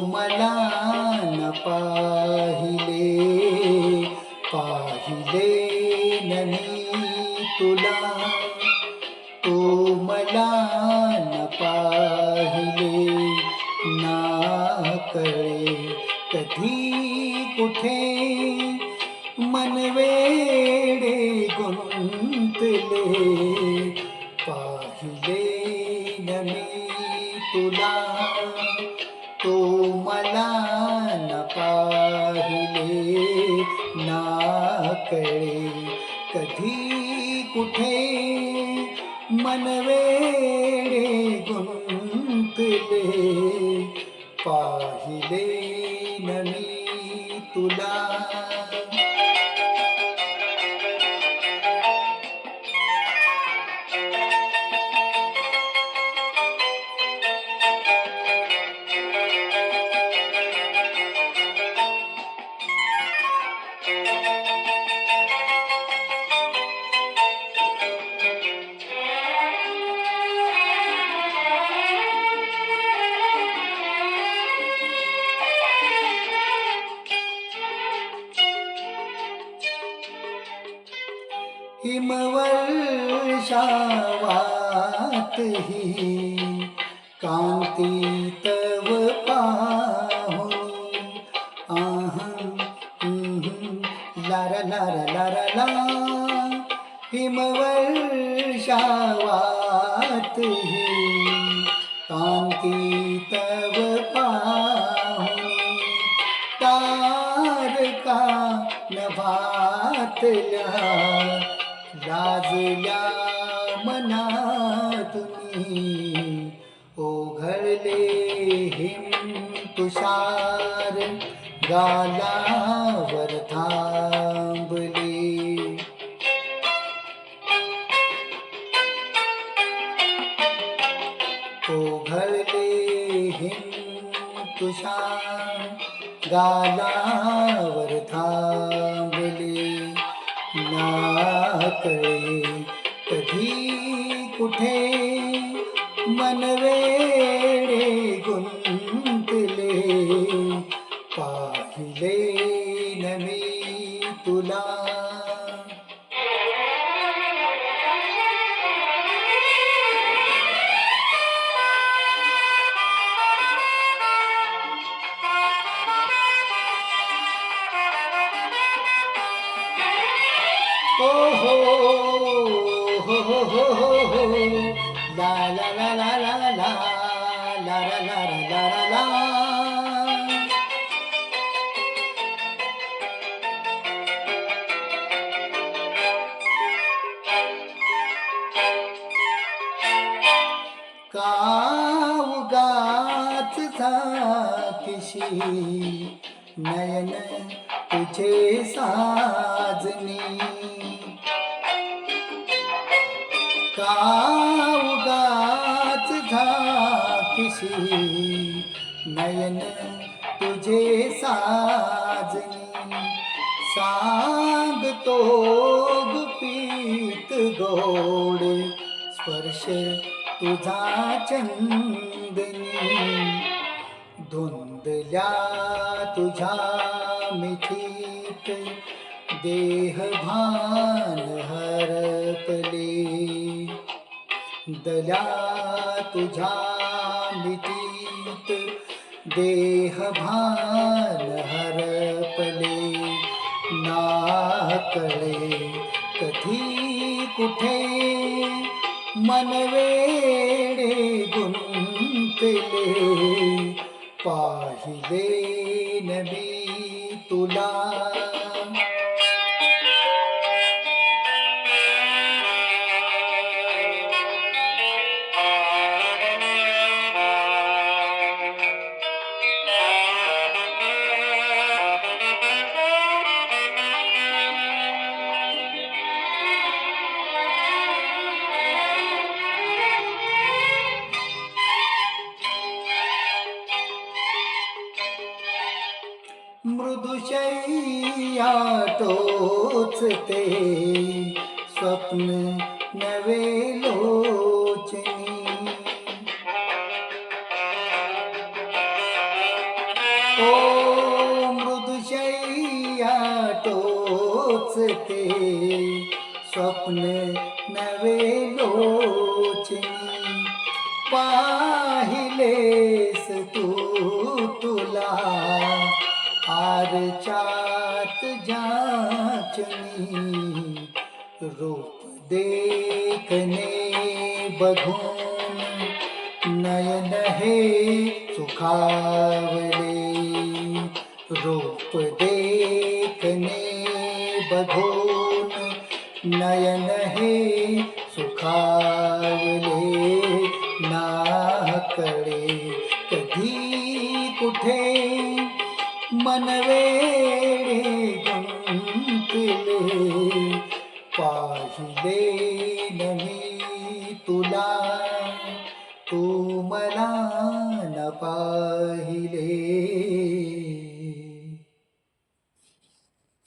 मला न पाहिले पाहिले न तुला तो मला न पाहिले, ना कळे कधी कुठे मन वेडे गुंतले पाहिले ना कळे कधी कुठे मन वेडे गुंतले पाहिले नमी तुला. हिमवर्षावातहि कान्ति तव पाहु आहं लर लर लर ला. हिमवर्षावातहि कान्ति तव पाहु तारका नभातला मनातुनी ओघळले हिम तुषार गालावर थांबले। ओघळले हिम तुषार गालावर थांबले। ना कळे कधी कुठे മനവേടെ ഗുന്തിലേ പാഹിലേ നമീ തുലാ Oh, ho, ho, ho, ho, ho. ला ला ला ला ला ला ला ला ला ला ला ला ला नयन तुझे साजनी का कावगाच किशी नयन तुझे साजनी। सांगतो गुपित गोड, स्पर्श तुझा चंदनी। धुंदल्या तुझा मिठीत, देह भान हरपले दया तुझा मिटीत, देह भान हर पले। कले कथी कुठे, मन वेड़े गुंतले। पाहिले नबी तुला टोचते स्वप्न नवे लोचनी। ओ मृदुशय्या टोचते स्वप्न नवे लोचनी। पाहिलेस तू तुला आरचात जाचनी, रूप देखने बघून नयन हे सुखावले। रूप देखने बघून नयन हे सुखावले। ना कळे कधी कुठे मनवेळे दे तुला तू मला न पाहिले.